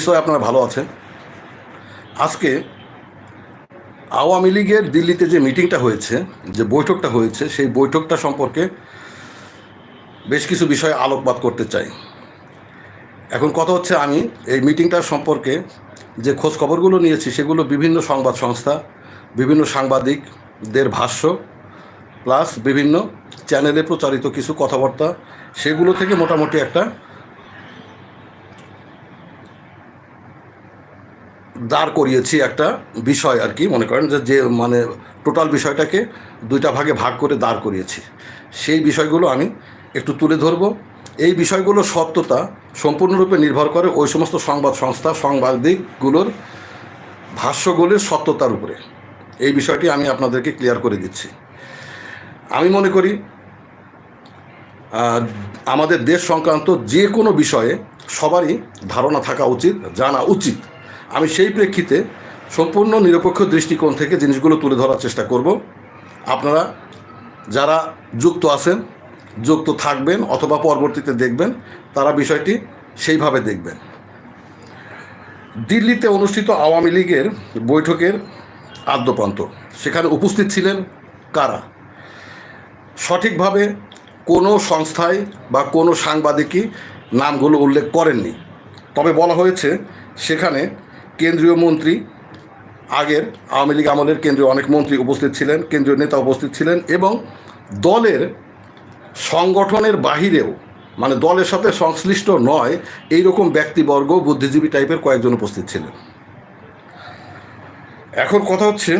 নিশ্চয় আপনারা ভালো আছেন। আজকে আওয়ামী লীগের দিল্লিতে যে মিটিংটা হয়েছে, যে বৈঠকটা হয়েছে, সেই বৈঠকটা সম্পর্কে বেশ কিছু বিষয়ে আলোকপাত করতে চাই। এখন কথা হচ্ছে আমি এই মিটিংটার সম্পর্কে যে খোঁজ খবরগুলো নিয়েছি, সেগুলো বিভিন্ন সংবাদ সংস্থা, বিভিন্ন সাংবাদিকদের ভাষ্য, প্লাস বিভিন্ন চ্যানেলে প্রচারিত কিছু কথাবার্তা, সেগুলো থেকে মোটামুটি একটা দাঁড় করিয়েছি একটা বিষয় আর কি, মনে করেন যে মানে টোটাল বিষয়টাকে দুইটা ভাগে ভাগ করে দাঁড় করিয়েছি। সেই বিষয়গুলো আমি একটু তুলে ধরব। এই বিষয়গুলোর সত্যতা সম্পূর্ণরূপে নির্ভর করে ওই সমস্ত সংবাদ সংস্থা, সাংবাদিকগুলোর ভাষ্যগুলির সত্যতার উপরে। এই বিষয়টি আমি আপনাদেরকে ক্লিয়ার করে দিচ্ছি। আমি মনে করি আমাদের দেশ সংক্রান্ত যে কোনো বিষয়ে সবারই ধারণা থাকা উচিত, জানা উচিত। আমি সেই প্রেক্ষিতে সম্পূর্ণ নিরপেক্ষ দৃষ্টিকোণ থেকে জিনিসগুলো তুলে ধরার চেষ্টা করব। আপনারা যারা যুক্ত আছেন, যুক্ত থাকবেন অথবা পরবর্তীতে দেখবেন, তারা বিষয়টি সেইভাবে দেখবেন। দিল্লিতে অনুষ্ঠিত আওয়ামী লীগের বৈঠকের আদ্যপ্রান্ত সেখানে উপস্থিত ছিলেন কারা? সঠিকভাবে কোনো সংস্থায় বা কোনো সাংবাদিকই নামগুলো উল্লেখ করেননি। তবে বলা হয়েছে, সেখানে কেন্দ্রীয় মন্ত্রী, আগের আওয়ামী লীগ আমলের কেন্দ্রীয় অনেক মন্ত্রী উপস্থিত ছিলেন, কেন্দ্রীয় নেতা উপস্থিত ছিলেন এবং দলের সংগঠনের বাহিরেও মানে দলের সাথে সংশ্লিষ্ট নয় এই রকম ব্যক্তিবর্গ, বুদ্ধিজীবী টাইপের কয়েকজন উপস্থিত ছিলেন। এখন কথা হচ্ছে,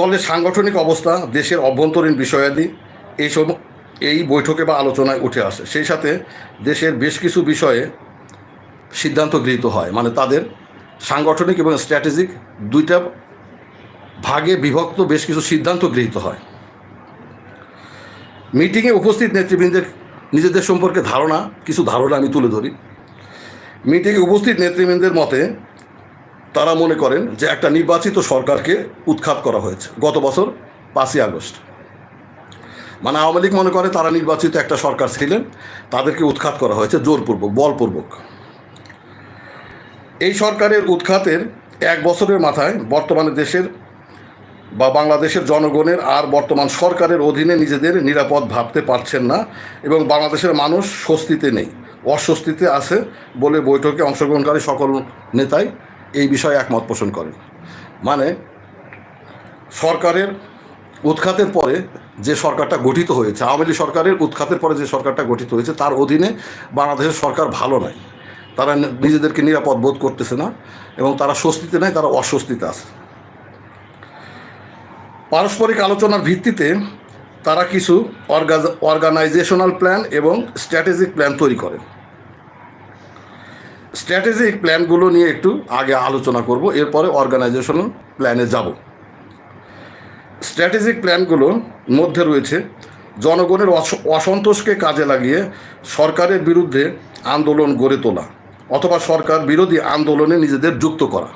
দলের সাংগঠনিক অবস্থা, দেশের অভ্যন্তরীণ বিষয়াদি এইসব এই বৈঠকে বা আলোচনায় উঠে আসে। সেই সাথে দেশের বেশ কিছু বিষয়ে সিদ্ধান্ত গৃহীত হয়। মানে তাদের সাংগঠনিক এবং স্ট্র্যাটেজিক দুইটা ভাগে বিভক্ত বেশ কিছু সিদ্ধান্ত গৃহীত হয়। মিটিংয়ে উপস্থিত নেতৃবৃন্দের নিজেদের সম্পর্কে ধারণা, কিছু ধারণা আমি তুলে ধরি। মিটিংয়ে উপস্থিত নেতৃবৃন্দের মতে, তারা মনে করেন যে একটা নির্বাচিত সরকারকে উৎখাত করা হয়েছে গত বছর পাঁচই আগস্ট। মানে আওয়ামী লীগ মনে করে তারা নির্বাচিত একটা সরকার ছিলেন, তাদেরকে উৎখাত করা হয়েছে জোরপূর্বক, বলপূর্বক। এই সরকারের উৎখাতের এক বছরের মাথায় বর্তমানে দেশের বা বাংলাদেশের জনগণের আর বর্তমান সরকারের অধীনে নিজেদের নিরাপদ ভাবতে পারছেন না এবং বাংলাদেশের মানুষ স্বস্তিতে নেই, অস্বস্তিতে আছে বলে বৈঠকে অংশগ্রহণকারী সকল নেতাই এই বিষয়ে একমত পোষণ করেন। মানে সরকারের উৎখাতের পরে যে সরকারটা গঠিত হয়েছে, আওয়ামী লীগ সরকারের উৎখাতের পরে যে সরকারটা গঠিত হয়েছে, তার অধীনে বাংলাদেশের সরকার ভালো নয়। তারা নিজেদেরকে নিরাপদ বোধ করতেছে না এবং তারা স্বস্তিতে নেয় তারা অস্বস্তিতে আছে। পারস্পরিক আলোচনার ভিত্তিতে তারা কিছু অর্গা অর্গানাইজেশনাল প্ল্যান এবং স্ট্র্যাটেজিক প্ল্যান তৈরি করে স্ট্র্যাটেজিক প্ল্যানগুলো নিয়ে একটু আগে আলোচনা করব, এরপরে অর্গানাইজেশনাল প্ল্যানে যাব। স্ট্র্যাটেজিক প্ল্যানগুলোর মধ্যে রয়েছে, জনগণের অসন্তোষকে কাজে লাগিয়ে সরকারের বিরুদ্ধে আন্দোলন গড়ে তোলা। অথবা সরকার বিরোধী আন্দোলনে নিজেদের যুক্ত করা।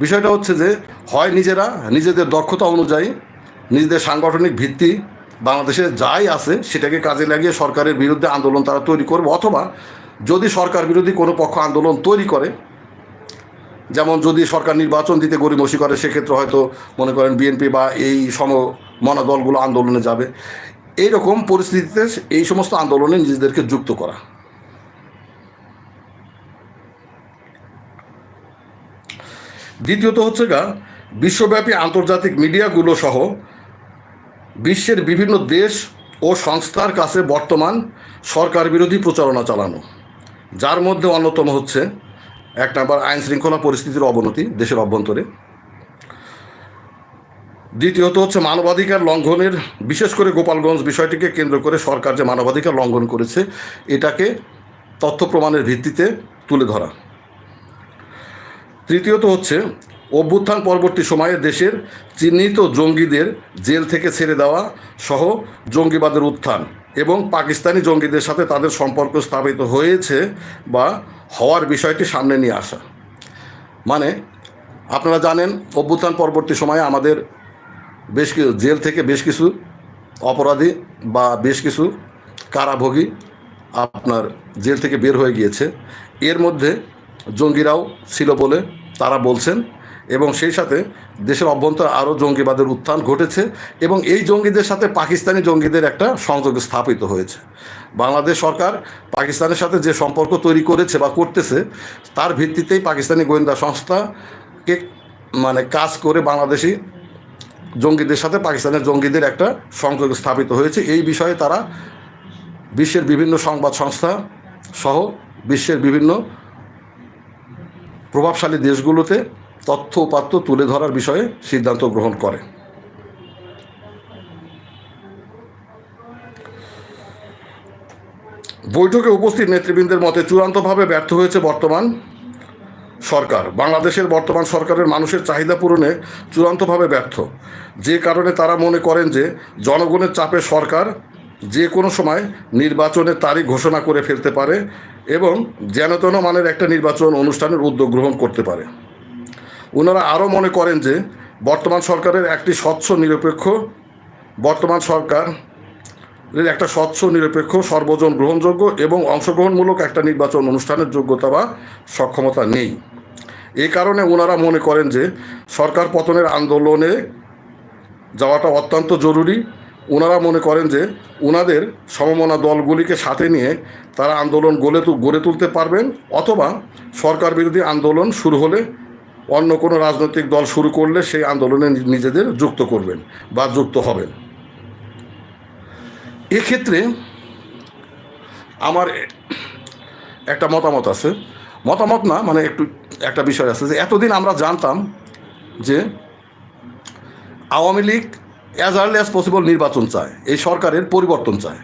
বিষয়টা হচ্ছে যে, হয় নিজেরা নিজেদের দক্ষতা অনুযায়ী নিজেদের সাংগঠনিক ভিত্তি বাংলাদেশে যাই আছে সেটাকে কাজে লাগিয়ে সরকারের বিরুদ্ধে আন্দোলন তারা তৈরি করবে, অথবা যদি সরকার বিরোধী কোনো পক্ষ আন্দোলন তৈরি করে, যেমন যদি সরকার নির্বাচন দিতে গরিমসি করে, সেক্ষেত্রে হয়তো মনে করেন বিএনপি বা এই সম মনা দলগুলো আন্দোলনে যাবে। এইরকম পরিস্থিতিতে এই সমস্ত আন্দোলনে নিজেদেরকে যুক্ত করা। দ্বিতীয়ত হচ্ছে গা, বিশ্বব্যাপী আন্তর্জাতিক মিডিয়াগুলো সহ বিশ্বের বিভিন্ন দেশ ও সংস্থার কাছে বর্তমান সরকার বিরোধী প্রচারণা চালানো, যার মধ্যে অন্যতম হচ্ছে এক নাম্বার আইন শৃঙ্খলা পরিস্থিতির অবনতি দেশের অভ্যন্তরে। দ্বিতীয়ত হচ্ছে মানবাধিকার লঙ্ঘনের, বিশেষ করে গোপালগঞ্জ বিষয়টিকে কেন্দ্র করে সরকার যে মানবাধিকার লঙ্ঘন করেছে, এটাকে তথ্য প্রমাণের ভিত্তিতে তুলে ধরা। তৃতীয়ত হচ্ছে, অভ্যুত্থান পরবর্তী সময়ে দেশের চিহ্নিত জঙ্গিদের জেল থেকে ছেড়ে দেওয়া সহ জঙ্গিবাদের উত্থান এবং পাকিস্তানি জঙ্গিদের সাথে তাদের সম্পর্ক স্থাপিত হয়েছে বা হওয়ার বিষয়টি সামনে নিয়ে আসা। মানে আপনারা জানেন, অভ্যুত্থান পরবর্তী সময়ে আমাদের বেশ কিছু জেল থেকে বেশ কিছু অপরাধী বা বেশ কিছু কারাভোগী আপনার জেল থেকে বের হয়ে গিয়েছে। এর মধ্যে জঙ্গিরাও ছিল বলে তারা বলছেন এবং সেই সাথে দেশের অভ্যন্তরে আরও জঙ্গিবাদের উত্থান ঘটেছে এবং এই জঙ্গিদের সাথে পাকিস্তানি জঙ্গিদের একটা সংযোগ স্থাপিত হয়েছে। বাংলাদেশ সরকার পাকিস্তানের সাথে যে সম্পর্ক তৈরি করেছে বা করতেছে, তার ভিত্তিতেই পাকিস্তানি গোয়েন্দা সংস্থাকে মানে কাজ করে বাংলাদেশি জঙ্গিদের সাথে পাকিস্তানের জঙ্গিদের একটা সংযোগ স্থাপিত হয়েছে। এই বিষয়ে তারা বিশ্বের বিভিন্ন সংবাদ সংস্থা সহ বিশ্বের বিভিন্ন প্রভাবশালী দেশগুলোতে তথ্য উপাত্ত তুলে ধরার বিষয়ে সিদ্ধান্ত গ্রহণ করে। বৈঠকে উপস্থিত নেতৃবৃন্দের মতে চূড়ান্তভাবে ব্যর্থ হয়েছে বর্তমান সরকার। বাংলাদেশের বর্তমান সরকারের মানুষের চাহিদা পূরণে চূড়ান্তভাবে ব্যর্থ। যে কারণে তারা মনে করেন যে জনগণের চাপে সরকার যে কোনো সময় নির্বাচনের তারিখ ঘোষণা করে ফেলতে পারে এবং যেনতেন মানের একটা নির্বাচন অনুষ্ঠানের উদ্যোগ গ্রহণ করতে পারে। ওনারা আরও মনে করেন যে, বর্তমান সরকারের একটি স্বচ্ছ নিরপেক্ষ, বর্তমান সরকার একটা স্বচ্ছ নিরপেক্ষ, সর্বজন গ্রহণযোগ্য এবং অংশগ্রহণমূলক একটা নির্বাচন অনুষ্ঠানের যোগ্যতা বা সক্ষমতা নেই। এ কারণে ওনারা মনে করেন যে, সরকার পতনের আন্দোলনে যাওয়াটা অত্যন্ত জরুরি। ওনারা মনে করেন যে ওনাদের সমমনা দলগুলিকে সাথে নিয়ে তারা আন্দোলন গড়ে গড়ে তুলতে পারবেন অথবা সরকার বিরোধী আন্দোলন শুরু হলে অন্য কোনো রাজনৈতিক দল শুরু করলে সেই আন্দোলনে নিজেদের যুক্ত করবেন বা যুক্ত হবেন। এক্ষেত্রে আমার একটা মতামত আছে। মতামত না মানে একটু, একটা বিষয় আছে যে এতদিন আমরা জানতাম যে Awami League as early as possible নির্বাচন চায়, এই সরকারের পরিবর্তন চায়।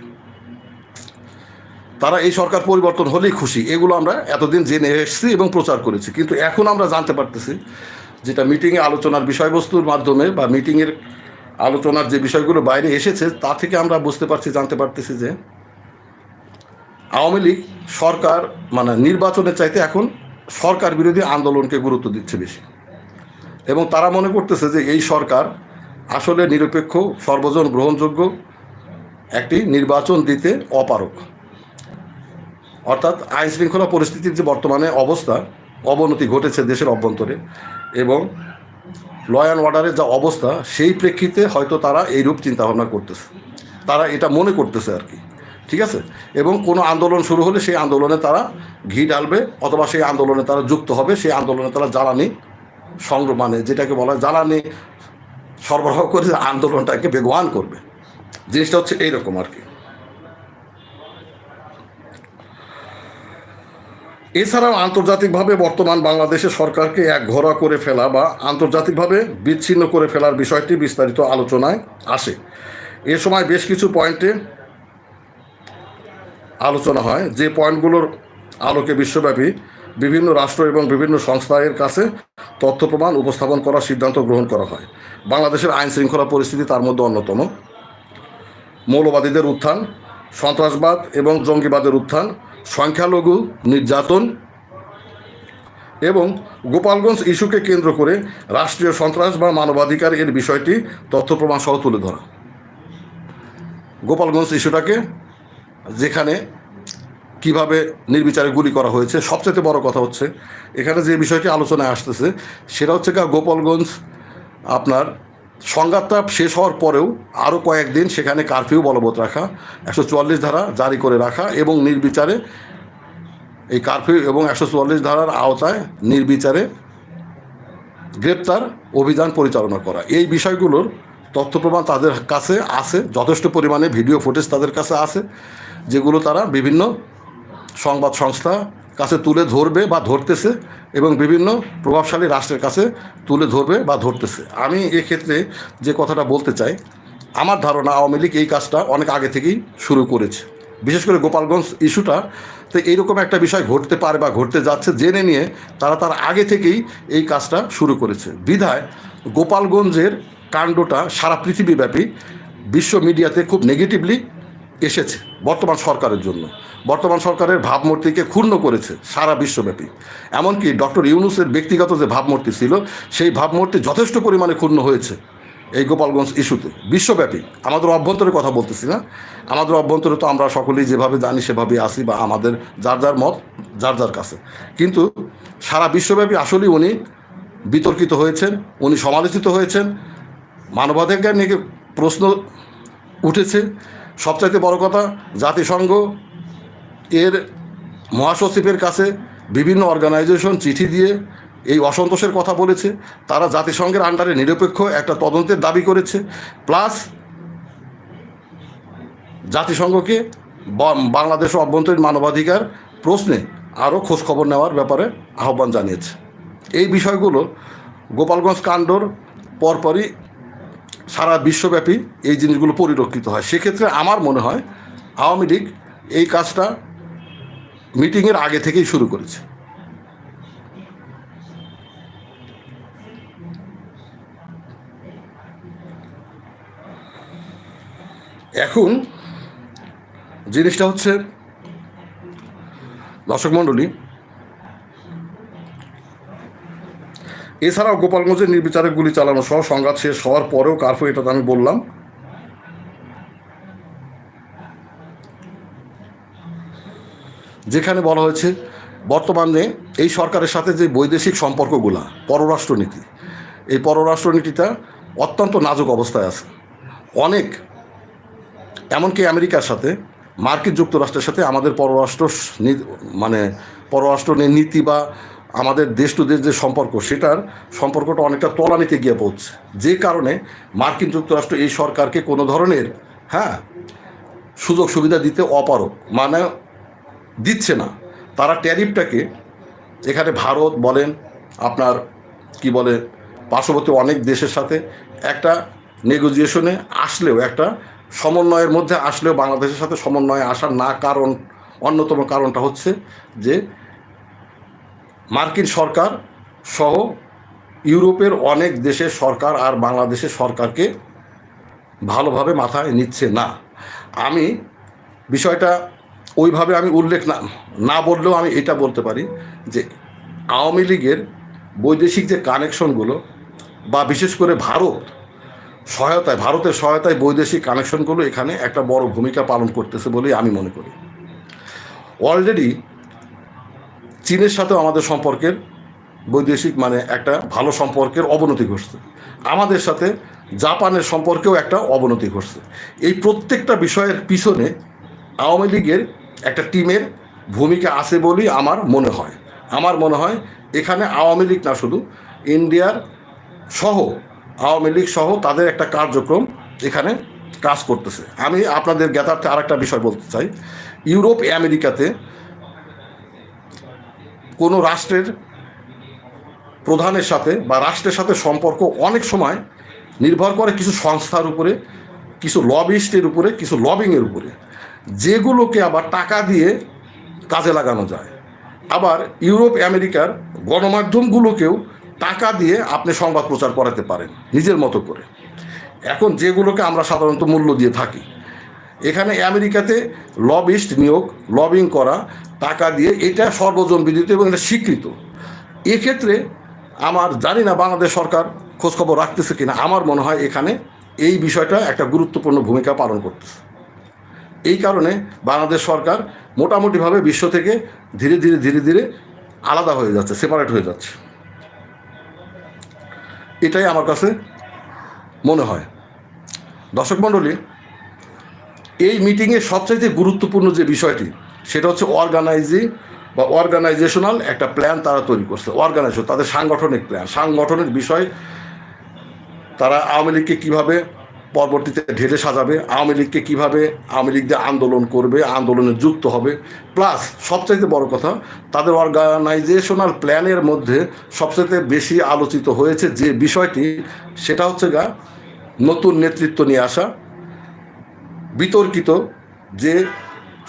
তারা এই সরকার পরিবর্তন হলেই খুশি, এগুলো আমরা এতদিন জেনে এসেছি এবং প্রচার করেছি। কিন্তু এখন আমরা জানতে পারতেছি যেটা মিটিংয়ে আলোচনার বিষয়বস্তুর মাধ্যমে বা মিটিংয়ের আলোচনার যে বিষয়গুলো বাইরে এসেছে, তা থেকে আমরা বুঝতে পারছি, জানতে পারতেছি যে আওয়ামী লীগ সরকার মানে নির্বাচনের চাইতে এখন সরকার বিরোধী আন্দোলনকে গুরুত্ব দিচ্ছে বেশি। এবং তারা মনে করতেছে যে এই সরকার আসলে নিরপেক্ষ, সর্বজন গ্রহণযোগ্য, একটি নির্বাচন দিতে অপারক অর্থাৎ আইন শৃঙ্খলা পরিস্থিতির যে বর্তমানে অবস্থা, অবনতি ঘটেছে দেশের অভ্যন্তরে এবং ল অ্যান্ড অর্ডারের যা অবস্থা, সেই প্রেক্ষিতে হয়তো তারা এইরূপ চিন্তাভাবনা করতেছে। তারা এটা মনে করতেছে আর কি, ঠিক আছে? এবং কোনো আন্দোলন শুরু হলে সেই আন্দোলনে তারা ঘি ডালবে অথবা সেই আন্দোলনে তারা যুক্ত হবে, সেই আন্দোলনে তারা জ্বালানি সংগ্রহ মানে যেটাকে বলা হয় জ্বালানি সরবরাহ করে আন্দোলনটাকে বেগবান করবে। জিনিসটা হচ্ছে এইরকম আর কি। এছাড়াও আন্তর্জাতিকভাবে বর্তমান বাংলাদেশের সরকারকে এক ঘোরা করে ফেলা বা আন্তর্জাতিকভাবে বিচ্ছিন্ন করে ফেলার বিষয়টি বিস্তারিত আলোচনায় আসে। এ সময় বেশ কিছু পয়েন্টে আলোচনা হয়। যে পয়েন্টগুলোর আলোকে বিশ্বব্যাপী বিভিন্ন রাষ্ট্র এবং বিভিন্ন সংস্থা এর কাছে তথ্য প্রমাণ উপস্থাপন করার সিদ্ধান্ত গ্রহণ করা হয়। বাংলাদেশের আইন শৃঙ্খলা পরিস্থিতি তার মধ্যে অন্যতম। মৌলবাদীদের উত্থান, সন্ত্রাসবাদ এবং জঙ্গিবাদের উত্থান, সংখ্যালঘু নির্যাতন এবং গোপালগঞ্জ ইস্যুকে কেন্দ্র করে রাষ্ট্রীয় সন্ত্রাস বা মানবাধিকার এর বিষয়টি তথ্য প্রমাণ সহ তুলে ধরা। গোপালগঞ্জ ইস্যুটাকে যেখানে কীভাবে নির্বিচারে গুলি করা হয়েছে, সবচেয়ে বড় কথা হচ্ছে, এখানে যে বিষয়টি আলোচনায় আসতেছে, সেটা হচ্ছে গোপালগঞ্জ আপনার সংঘাতটা শেষ হওয়ার পরেও আরও কয়েকদিন সেখানে কারফিউ বলবৎ রাখা, একশো চুয়াল্লিশ ধারা জারি করে রাখা এবং নির্বিচারে এই কারফিউ এবং একশো চুয়াল্লিশ ধারার আওতায় নির্বিচারে গ্রেপ্তার অভিযান পরিচালনা করা। এই বিষয়গুলোর তথ্য প্রমাণ তাদের কাছে আছে, যথেষ্ট পরিমাণে ভিডিও ফুটেজ তাদের কাছে আছে, যেগুলো তারা বিভিন্ন সংবাদ সংস্থা কাছে তুলে ধরবে বা ধরতেছে এবং বিভিন্ন প্রভাবশালী রাষ্ট্রের কাছে তুলে ধরবে বা ধরতেছে। আমি এক্ষেত্রে যে কথাটা বলতে চাই, আমার ধারণা আওয়ামী লীগ এই কাজটা অনেক আগে থেকেই শুরু করেছে। বিশেষ করে গোপালগঞ্জ ইস্যুটা তো এইরকম একটা বিষয় ঘটতে পারে বা ঘটতে যাচ্ছে জেনে নিয়ে তারা তার আগে থেকেই এই কাজটা শুরু করেছে। বিধায় গোপালগঞ্জের কাণ্ডটা সারা পৃথিবীব্যাপী বিশ্ব মিডিয়াতে খুব নেগেটিভলি এসেছে বর্তমান সরকারের জন্য। বর্তমান সরকারের ভাবমূর্তিকে ক্ষুণ্ণ করেছে সারা বিশ্বব্যাপী। এমনকি ডক্টর ইউনুসের ব্যক্তিগত যে ভাবমূর্তি ছিল, সেই ভাবমূর্তি যথেষ্ট পরিমাণে ক্ষুণ্ণ হয়েছে এই গোপালগঞ্জ ইস্যুতে। বিশ্বব্যাপী। আমাদের অভ্যন্তরে কথা বলতেছি না। আমাদের অভ্যন্তরে তো আমরা সকলেই যেভাবে জানি সেভাবে আসি বা আমাদের যার যার মত, যার যার কাছে। কিন্তু সারা বিশ্বব্যাপী আসলেই উনি বিতর্কিত হয়েছেন, উনি সমালোচিত হয়েছেন, মানবাধিকার নিয়ে প্রশ্ন উঠেছে। সবচাইতে বড় কথা, জাতিসংঘ এর মহাসচিবের কাছে বিভিন্ন অর্গানাইজেশন চিঠি দিয়ে এই অসন্তোষের কথা বলেছে। তারা জাতিসংঘের আন্ডারে নিরপেক্ষ একটা তদন্তের দাবি করেছে। প্লাস জাতিসংঘকে বা- বাংলাদেশ অভ্যন্তরীণ মানবাধিকার প্রশ্নে আরও খোঁজখবর নেওয়ার ব্যাপারে আহ্বান জানিয়েছে। এই বিষয়গুলো গোপালগঞ্জ কাণ্ডর পরপরই সারা বিশ্বব্যাপী এই জিনিসগুলো পরিলক্ষিত হয়। সেক্ষেত্রে আমার মনে হয় আওয়ামী লীগ এই কাজটা মিটিংয়ের আগে থেকেই শুরু করেছে। এখন জিনিসটা হচ্ছে, দর্শক মণ্ডলী এছাড়াও গোপালগঞ্জে নির্বিচারে গুলি চালানো সহ সংঘাত শেষ হওয়ার পরেও কার্ফু এটা আমি বললাম। যেখানে বলা হয়েছে, বর্তমানে এই সরকারের সাথে যে বৈদেশিক সম্পর্কগুলা, পররাষ্ট্রনীতি, এই পররাষ্ট্রনীতিটা অত্যন্ত নাজুক অবস্থায় আছে। অনেক, এমনকি আমেরিকার সাথে, মার্কিন যুক্তরাষ্ট্রের সাথে আমাদের পররাষ্ট্র মানে পররাষ্ট্র নীতি বা আমাদের দেশ টু দেশ যে সম্পর্ক, সেটার সম্পর্কটা অনেকটা তলানিতে গিয়ে পড়ছে। যে কারণে মার্কিন যুক্তরাষ্ট্র এই সরকারকে কোনো ধরনের হ্যাঁ সুযোগ সুবিধা দিতে অপারক মানে দিচ্ছে না। তারা ট্যারিফটাকে এখানে ভারত বলেন, আপনার কি বলে, পার্শ্ববর্তী অনেক দেশের সাথে একটা নেগোজিয়েশনে আসলেও, একটা সমন্বয়ের মধ্যে আসলেও বাংলাদেশের সাথে সমন্বয়ে আসার না কারণ, অন্যতম কারণটা হচ্ছে যে মার্কিন সরকার সহ ইউরোপের অনেক দেশের সরকার আর বাংলাদেশের সরকারকে ভালোভাবে মাথায় নিচ্ছে না। আমি বিষয়টা ওইভাবে আমি উল্লেখ না না বললেও আমি এটা বলতে পারি যে আওয়ামী লীগের বৈদেশিক যে কানেকশনগুলো বা বিশেষ করে ভারত সহায়তায়, ভারতের সহায়তায় বৈদেশিক কানেকশনগুলো এখানে একটা বড় ভূমিকা পালন করতেছে বলেই আমি মনে করি। অলরেডি চীনের সাথেও আমাদের সম্পর্কের বৈদেশিক মানে একটা ভালো সম্পর্কের অবনতি ঘটছে। আমাদের সাথে জাপানের সম্পর্কেও একটা অবনতি ঘটছে। এই প্রত্যেকটা বিষয়ের পিছনে আওয়ামী লীগের একটা টিমের ভূমিকা আছে বলেই আমার মনে হয়। আমার মনে হয় এখানে আওয়ামী লীগ না শুধু, ইন্ডিয়ার সহ, আওয়ামী লীগ সহ তাদের একটা কার্যক্রম এখানে কাজ করতেছে। আমি আপনাদের জ্ঞাতার্থে আরেকটা বিষয় বলতে চাই। ইউরোপ আমেরিকাতে কোনো রাষ্ট্রের প্রধানের সাথে বা রাষ্ট্রের সাথে সম্পর্ক অনেক সময় নির্ভর করে কিছু সংস্থার উপরে, কিছু লবিস্টের উপরে, কিছু লবিংয়ের উপরে। যেগুলোকে আবার টাকা দিয়ে কাজে লাগানো যায়। আবার ইউরোপ, আমেরিকার গণমাধ্যমগুলোকেও টাকা দিয়ে আপনি সংবাদ প্রচার করাতে পারেন, নিজের মতো করে। এখন যেগুলোকে আমরা সাধারণত মূল্য দিয়ে থাকি। এখানে আমেরিকাতে লবিস্ট নিয়োগ লবিং করা টাকা দিয়ে এটা সর্বজন বিদিত এবং এটা স্বীকৃত। এক্ষেত্রে আমার জানি না বাংলাদেশ সরকার খোঁজখবর রাখতেছে কিনা, আমার মনে হয় এখানে এই বিষয়টা একটা গুরুত্বপূর্ণ ভূমিকা পালন করতেছে। এই কারণে বাংলাদেশ সরকার মোটামুটিভাবে বিশ্ব থেকে ধীরে ধীরে ধীরে ধীরে আলাদা হয়ে যাচ্ছে সেপারেট হয়ে যাচ্ছে। এটাই আমার কাছে মনে হয়। দর্শক মণ্ডলী, এই মিটিংয়ের সবচাইতে গুরুত্বপূর্ণ যে বিষয়টি সেটা হচ্ছে অর্গানাইজিং বা অর্গানাইজেশনাল একটা প্ল্যান তারা তৈরি করছে। অর্গানাইজেশন তাদের সাংগঠনিক প্ল্যান সাংগঠনিক বিষয়, তারা আওয়ামী লীগকে কীভাবে পরবর্তীতে ঢেলে সাজাবে, আওয়ামী লীগকে কীভাবে আওয়ামী লীগ দিয়ে আন্দোলন করবে, আন্দোলনে যুক্ত হবে। প্লাস সবচাইতে বড় কথা, তাদের অর্গানাইজেশনাল প্ল্যানের মধ্যে সবচাইতে বেশি আলোচিত হয়েছে যে বিষয়টি, সেটা হচ্ছে গা, নতুন নেতৃত্ব নিয়ে আসা, বিতর্কিত যে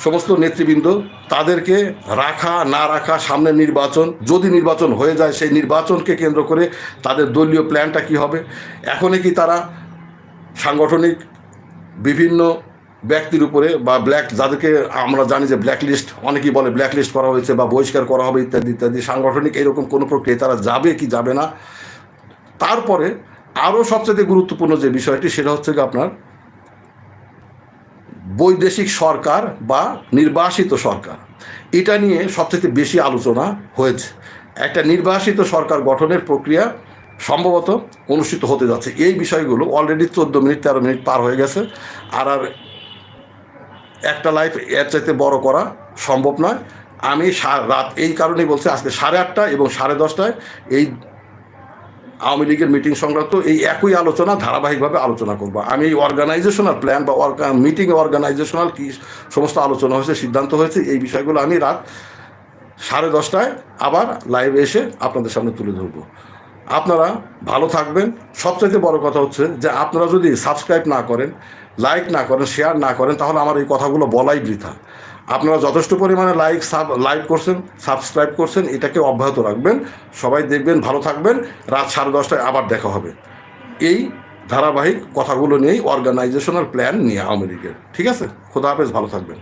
সমস্ত নেতৃবৃন্দ তাদেরকে রাখা, না রাখা, সামনে নির্বাচন, যদি নির্বাচন হয়ে যায়, সেই নির্বাচনকে কেন্দ্র করে তাদের দলীয় প্ল্যানটা কি হবে? এখনই কি তারা সাংগঠনিক বিভিন্ন ব্যক্তির উপরে বা ব্ল্যাক, যাদেরকে আমরা জানি যে ব্ল্যাক লিস্ট অনেকেই বলে ব্ল্যাক লিস্ট করা হয়েছে বা বহিষ্কার করা হবে ইত্যাদি ইত্যাদি, সাংগঠনিক এরকম কোনো প্রক্রিয়া তারা যাবে কি যাবে না? তারপরে আরও সবচেয়ে গুরুত্বপূর্ণ যে বিষয়টি, সেটা হচ্ছে আপনার বৈদেশিক সরকার বা নির্বাসিত সরকার। এটা নিয়ে সবচেয়ে বেশি আলোচনা হয়েছে। একটা নির্বাসিত সরকার গঠনের প্রক্রিয়া সম্ভবত অনুষ্ঠিত হতে যাচ্ছে। এই বিষয়গুলো অলরেডি চোদ্দ মিনিট, তেরো মিনিট পার হয়ে গেছে। আর আর একটা লাইফ এর চাইতে বড় করা সম্ভব নয়। আমি রাত এই কারণেই বলছি, আজকে সাড়ে আটটা এবং সাড়ে দশটায় এই আওয়ামী লীগের মিটিং সংক্রান্ত এই একই আলোচনা ধারাবাহিকভাবে আলোচনা করব। আমি এই অর্গানাইজেশনাল প্ল্যান বা মিটিং অর্গানাইজেশনাল কী সমস্ত আলোচনা হয়েছে, সিদ্ধান্ত হয়েছে, এই বিষয়গুলো আমি রাত সাড়ে দশটায় আবার লাইভে এসে আপনাদের সামনে তুলে ধরবো। আপনারা ভালো থাকবেন। সবচাইতে বড় কথা হচ্ছে যে আপনারা যদি সাবস্ক্রাইব না করেন লাইক না করেন শেয়ার না করেন, তাহলে আমার এই কথাগুলো বলাই বৃথা। আপনারা যথেষ্ট পরিমাণে লাইক সাব লাইক করছেন সাবস্ক্রাইব করছেন, এটাকে অব্যাহত রাখবেন। সবাই দেখবেন, ভালো থাকবেন। রাত সাড়ে দশটায় আবার দেখা হবে। এই ধারাবাহিক কথাগুলো নিয়েই অর্গানাইজেশনাল প্ল্যান নিয়ে আওয়ামী লীগের। ঠিক আছে? খোদা হাফেজ, ভালো থাকবেন।